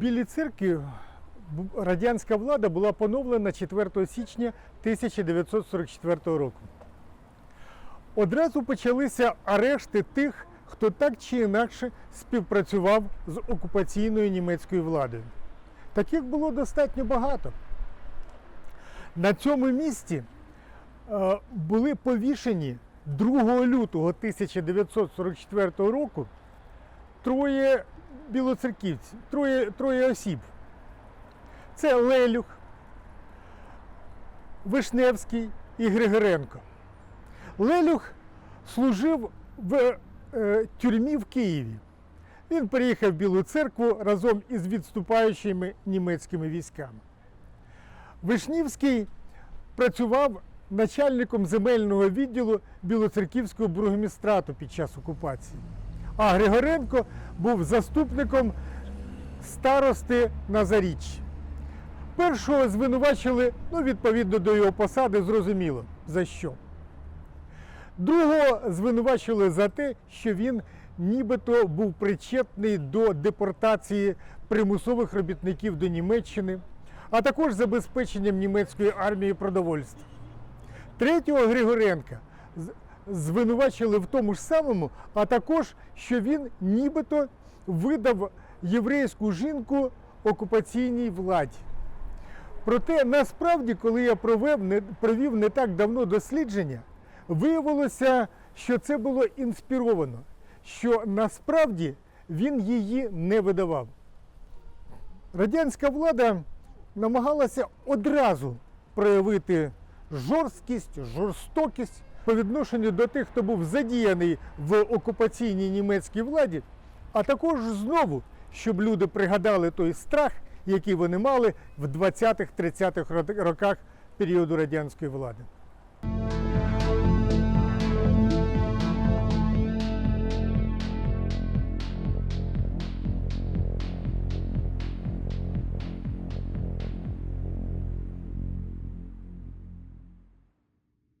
Білій церкві радянська влада була поновлена 4 січня 1944 року. Одразу почалися арешти тих, хто так чи інакше співпрацював з окупаційною німецькою владою. Таких було достатньо багато. На цьому місці е, були повішені 2 лютого 1944 року троє білоцерківців, троє, троє осіб. Це Лелюх, Вишневський і Григоренко. Лелюх служив в е, тюрмі в Києві. Він переїхав в Білу церкву разом із відступаючими німецькими військами. Вишнівський працював начальником земельного відділу Білоцерківського бургомістрату під час окупації. А Григоренко був заступником старости Назаріччя. Першого звинувачили, ну, відповідно до його посади, зрозуміло за що. Другого звинувачили за те, що він нібито був причетний до депортації примусових робітників до Німеччини, а також забезпеченням німецької армії продовольства. Третього Григоренка звинувачили в тому ж самому, а також, що він нібито видав єврейську жінку окупаційній владі. Проте насправді, коли я провів не, провів не так давно дослідження, виявилося, що це було інспіровано, що насправді він її не видавав. Радянська влада намагалася одразу проявити жорсткість, жорстокість по відношенню до тих, хто був задіяний в окупаційній німецькій владі, а також знову, щоб люди пригадали той страх, який вони мали в 20-30-х роках періоду радянської влади.